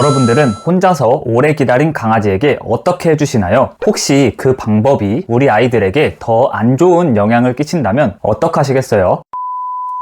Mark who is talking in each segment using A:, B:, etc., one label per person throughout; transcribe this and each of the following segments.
A: 여러분들은 혼자서 오래 기다린 강아지에게 어떻게 해주시나요? 혹시 그 방법이 우리 아이들에게 더 안 좋은 영향을 끼친다면 어떡하시겠어요?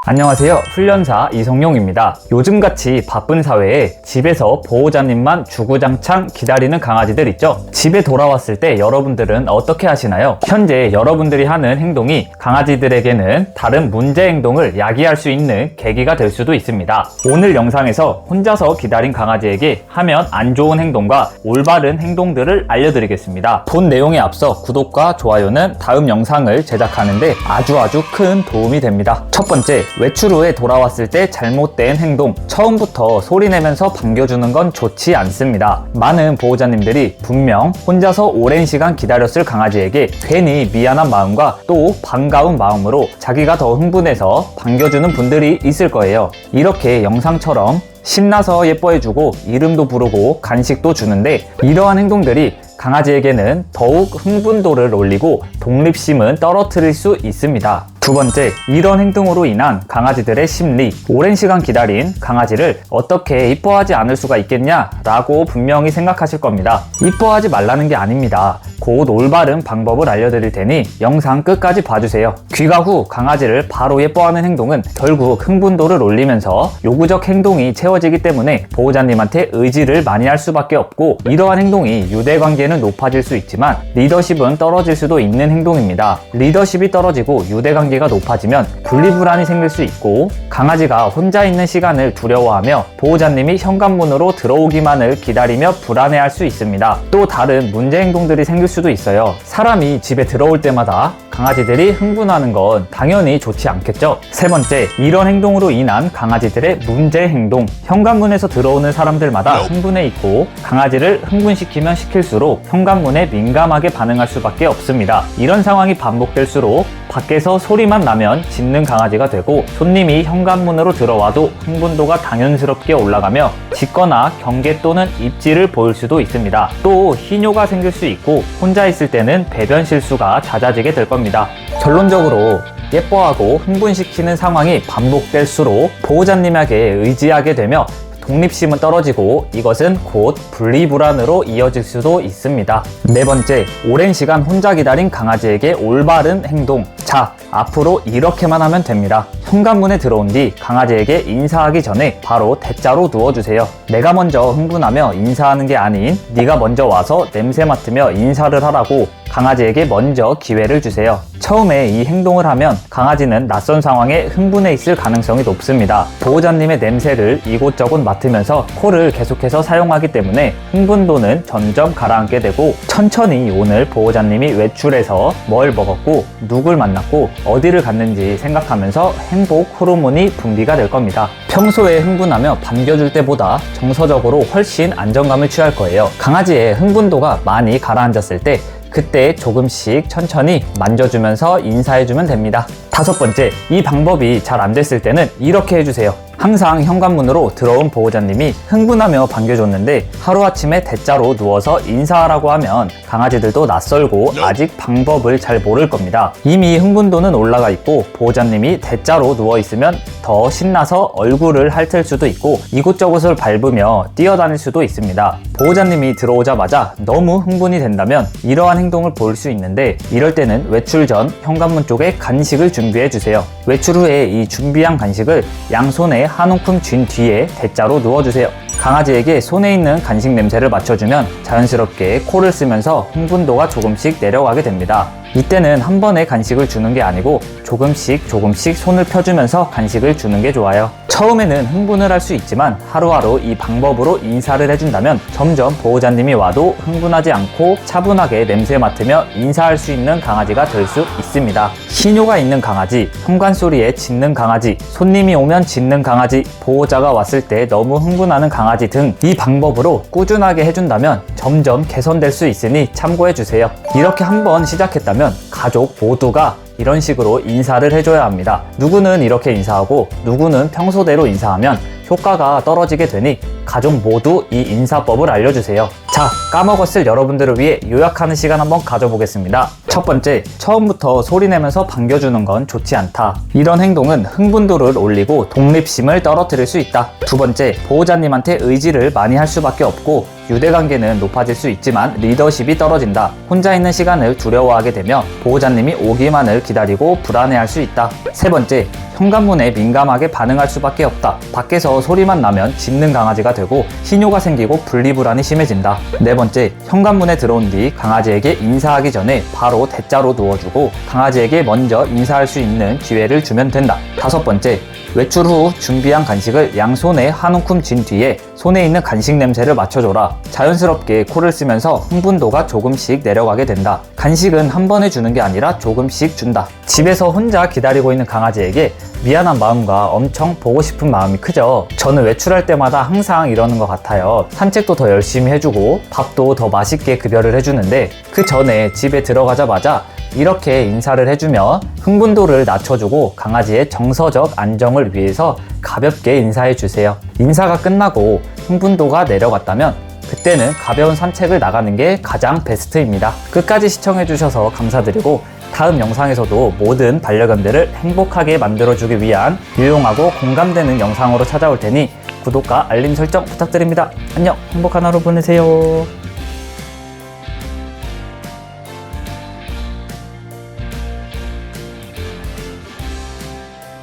A: 안녕하세요. 훈련사 이성용입니다. 요즘같이 바쁜 사회에 집에서 보호자님만 주구장창 기다리는 강아지들 있죠? 집에 돌아왔을 때 여러분들은 어떻게 하시나요? 현재 여러분들이 하는 행동이 강아지들에게는 다른 문제 행동을 야기할 수 있는 계기가 될 수도 있습니다. 오늘 영상에서 혼자서 기다린 강아지에게 하면 안 좋은 행동과 올바른 행동들을 알려드리겠습니다. 본 내용에 앞서 구독과 좋아요는 다음 영상을 제작하는데 아주 아주 큰 도움이 됩니다. 첫 번째, 외출 후에 돌아왔을 때 잘못된 행동. 처음부터 소리내면서 반겨주는 건 좋지 않습니다. 많은 보호자님들이 분명 혼자서 오랜 시간 기다렸을 강아지에게 괜히 미안한 마음과 또 반가운 마음으로 자기가 더 흥분해서 반겨주는 분들이 있을 거예요. 이렇게 영상처럼 신나서 예뻐해주고 이름도 부르고 간식도 주는데 이러한 행동들이 강아지에게는 더욱 흥분도를 올리고 독립심은 떨어뜨릴 수 있습니다. 두 번째, 이런 행동으로 인한 강아지들의 심리. 오랜 시간 기다린 강아지를 어떻게 이뻐하지 않을 수가 있겠냐? 라고 분명히 생각하실 겁니다. 이뻐하지 말라는 게 아닙니다. 곧 올바른 방법을 알려드릴 테니 영상 끝까지 봐주세요. 귀가 후 강아지를 바로 예뻐하는 행동은 결국 흥분도를 올리면서 요구적 행동이 채워지기 때문에 보호자님한테 의지를 많이 할 수밖에 없고 이러한 행동이 유대 관계는 높아질 수 있지만 리더십은 떨어질 수도 있는 행동입니다. 리더십이 떨어지고 유대 관계 가 높아지면 분리불안이 생길 수 있고 강아지가 혼자 있는 시간을 두려워하며 보호자님이 현관문으로 들어오기만을 기다리며 불안해할 수 있습니다. 또 다른 문제 행동들이 생길 수도 있어요. 사람이 집에 들어올 때마다 강아지들이 흥분하는 건 당연히 좋지 않겠죠? 세 번째, 이런 행동으로 인한 강아지들의 문제 행동. 현관문에서 들어오는 사람들마다 흥분해 있고 강아지를 흥분시키면 시킬수록 현관문에 민감하게 반응할 수밖에 없습니다. 이런 상황이 반복될수록 밖에서 소리만 나면 짖는 강아지가 되고 손님이 현관문으로 들어와도 흥분도가 당연스럽게 올라가며 짖거나 경계 또는 입질을 보일 수도 있습니다. 또 희뇨가 생길 수 있고 혼자 있을 때는 배변 실수가 잦아지게 될 겁니다. 결론적으로 예뻐하고 흥분시키는 상황이 반복될수록 보호자님에게 의지하게 되며 독립심은 떨어지고 이것은 곧 분리불안으로 이어질 수도 있습니다. 네 번째, 오랜 시간 혼자 기다린 강아지에게 올바른 행동. 자, 앞으로 이렇게만 하면 됩니다. 현관문에 들어온 뒤 강아지에게 인사하기 전에 바로 대자로 누워주세요. 내가 먼저 흥분하며 인사하는 게 아닌 네가 먼저 와서 냄새 맡으며 인사를 하라고 강아지에게 먼저 기회를 주세요. 처음에 이 행동을 하면 강아지는 낯선 상황에 흥분해 있을 가능성이 높습니다. 보호자님의 냄새를 이곳저곳 맡으면서 코를 계속해서 사용하기 때문에 흥분도는 점점 가라앉게 되고 천천히 오늘 보호자님이 외출해서 뭘 먹었고 누굴 만났고 어디를 갔는지 생각하면서 행복 호르몬이 분비가 될 겁니다. 평소에 흥분하며 반겨줄 때보다 정서적으로 훨씬 안정감을 취할 거예요. 강아지의 흥분도가 많이 가라앉았을 때 그때 조금씩 천천히 만져주면서 인사해주면 됩니다. 다섯 번째, 이 방법이 잘 안 됐을 때는 이렇게 해주세요. 항상 현관문으로 들어온 보호자님이 흥분하며 반겨줬는데 하루아침에 대자로 누워서 인사하라고 하면 강아지들도 낯설고 아직 방법을 잘 모를 겁니다. 이미 흥분도는 올라가 있고 보호자님이 대자로 누워 있으면 더 신나서 얼굴을 핥을 수도 있고 이곳저곳을 밟으며 뛰어다닐 수도 있습니다. 보호자님이 들어오자마자 너무 흥분이 된다면 이러한 행동을 볼 수 있는데 이럴 때는 외출 전 현관문 쪽에 간식을 준비해 주세요. 외출 후에 이 준비한 간식을 양손에 한 움큼 쥔 뒤에 대자로 누워주세요. 강아지에게 손에 있는 간식 냄새를 맡혀주면 자연스럽게 코를 쓰면서 흥분도가 조금씩 내려가게 됩니다. 이때는 한 번에 간식을 주는 게 아니고 조금씩 조금씩 손을 펴주면서 간식을 주는 게 좋아요. 처음에는 흥분을 할 수 있지만 하루하루 이 방법으로 인사를 해준다면 점점 보호자님이 와도 흥분하지 않고 차분하게 냄새 맡으며 인사할 수 있는 강아지가 될 수 있습니다. 신효가 있는 강아지, 현관 소리에 짖는 강아지, 손님이 오면 짖는 강아지, 보호자가 왔을 때 너무 흥분하는 강아지 등 이 방법으로 꾸준하게 해준다면 점점 개선될 수 있으니 참고해 주세요. 이렇게 한번 시작했다면 가족 모두가 이런 식으로 인사를 해줘야 합니다. 누구는 이렇게 인사하고 누구는 평소대로 인사하면 효과가 떨어지게 되니 가족 모두 이 인사법을 알려주세요. 자, 까먹었을 여러분들을 위해 요약하는 시간 한번 가져보겠습니다. 첫 번째, 처음부터 소리 내면서 반겨주는 건 좋지 않다. 이런 행동은 흥분도를 올리고 독립심을 떨어뜨릴 수 있다. 두 번째, 보호자님한테 의지를 많이 할 수밖에 없고 유대관계는 높아질 수 있지만 리더십이 떨어진다. 혼자 있는 시간을 두려워하게 되며 보호자님이 오기만을 기다리고 불안해할 수 있다. 세 번째, 현관문에 민감하게 반응할 수밖에 없다. 밖에서 소리만 나면 짖는 강아지가 되고 신호가 생기고 분리불안이 심해진다. 네 번째, 현관문에 들어온 뒤 강아지에게 인사하기 전에 바로 대자로 누워주고 강아지에게 먼저 인사할 수 있는 기회를 주면 된다. 다섯 번째, 외출 후 준비한 간식을 양손에 한 움큼 쥔 뒤에 손에 있는 간식 냄새를 맡혀줘라. 자연스럽게 코를 쓰면서 흥분도가 조금씩 내려가게 된다. 간식은 한 번에 주는 게 아니라 조금씩 준다. 집에서 혼자 기다리고 있는 강아지에게 미안한 마음과 엄청 보고 싶은 마음이 크죠. 저는 외출할 때마다 항상 이러는 것 같아요. 산책도 더 열심히 해주고 밥도 더 맛있게 급여를 해주는데 그 전에 집에 들어가자마자 이렇게 인사를 해주며 흥분도를 낮춰주고 강아지의 정서적 안정을 위해서 가볍게 인사해 주세요. 인사가 끝나고 흥분도가 내려갔다면 그때는 가벼운 산책을 나가는 게 가장 베스트입니다. 끝까지 시청해 주셔서 감사드리고 다음 영상에서도 모든 반려견들을 행복하게 만들어주기 위한 유용하고 공감되는 영상으로 찾아올 테니 구독과 알림 설정 부탁드립니다. 안녕, 행복한 하루 보내세요.